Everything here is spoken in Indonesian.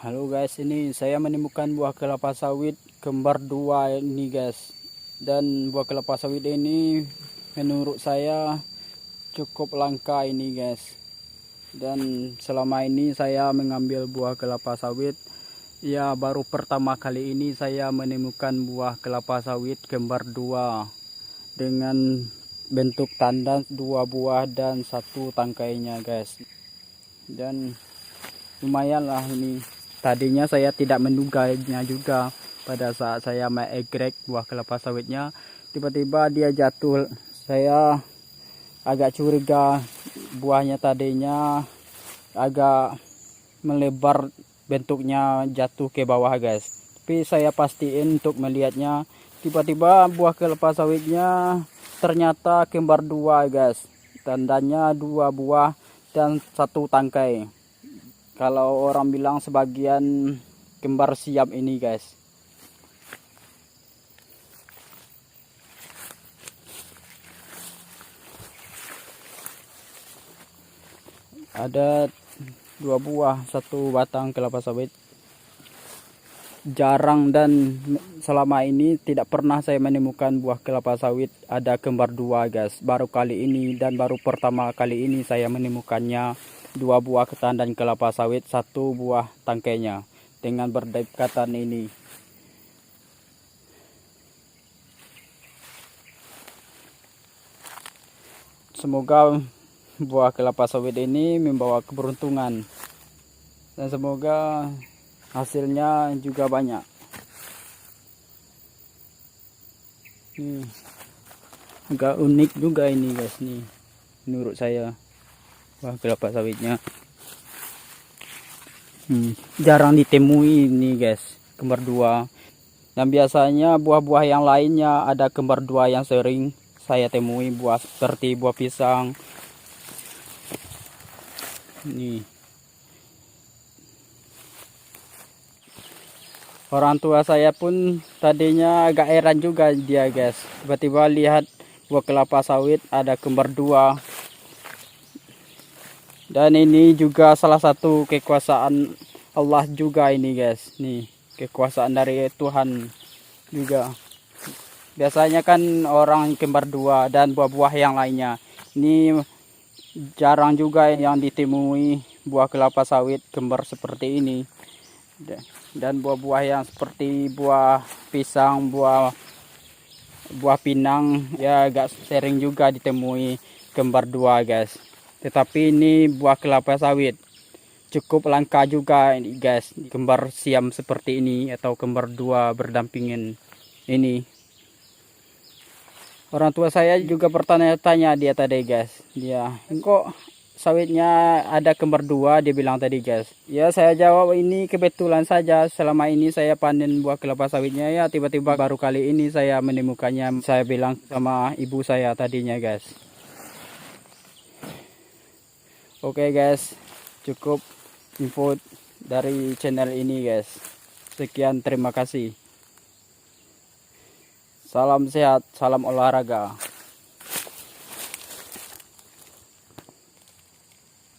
Halo guys, ini saya menemukan buah kelapa sawit kembar dua ini guys. Dan buah kelapa sawit ini menurut saya cukup langka ini guys. Dan selama ini saya mengambil buah kelapa sawit ya baru pertama kali ini saya menemukan buah kelapa sawit kembar dua dengan bentuk tanda dua buah dan satu tangkainya guys dan lumayan lah ini tadinya saya tidak menduganya juga. Pada saat saya mengegrek buah kelapa sawitnya tiba-tiba dia jatuh. Saya agak curiga buahnya tadinya agak melebar bentuknya jatuh ke bawah guys. Tapi saya pastiin untuk melihatnya tiba-tiba buah kelapa sawitnya ternyata kembar dua guys. Tandanya dua buah dan satu tangkai kalau orang bilang sebagian kembar siam ini guys. Ada dua buah satu batang kelapa sawit. Jarang dan selama ini tidak pernah saya menemukan buah kelapa sawit ada kembar dua guys. Baru kali ini dan baru pertama kali ini saya menemukannya dua buah ketan dan kelapa sawit satu buah tangkainya. Dengan berdekatan ini semoga buah kelapa sawit ini membawa keberuntungan. Dan semoga hasilnya juga banyak. Nih agak unik juga ini guys nih menurut saya buah kelapa sawitnya. Hmm, jarang ditemui ini guys. Kembar dua. Dan biasanya buah-buah yang lainnya ada kembar dua yang sering saya temui buah seperti buah pisang. Nih orang tua saya pun tadinya agak heran juga dia guys. Tiba-tiba lihat buah kelapa sawit ada kembar dua dan ini juga salah satu kekuasaan Allah juga ini guys. Nih kekuasaan dari Tuhan juga. Biasanya kan orang kembar dua dan buah-buah yang lainnya. Ini jarang juga yang ditemui buah kelapa sawit kembar seperti ini. Dan buah-buah yang seperti buah pisang buah buah pinang ya agak sering juga ditemui kembar dua guys tetapi ini buah kelapa sawit. Cukup langka juga ini guys. Kembar siam seperti ini atau kembar dua berdampingan ini. Orang tua saya juga bertanya-tanya dia tadi guys. Dia kok sawitnya ada kembar dua? Dia bilang tadi guys. Ya saya jawab ini kebetulan saja. Selama ini saya panen buah kelapa sawitnya. Ya tiba-tiba baru kali ini saya menemukannya. Saya bilang sama ibu saya tadinya guys oke okay, guys. Cukup info dari channel ini guys. Sekian terima kasih. Salam sehat, salam olahraga.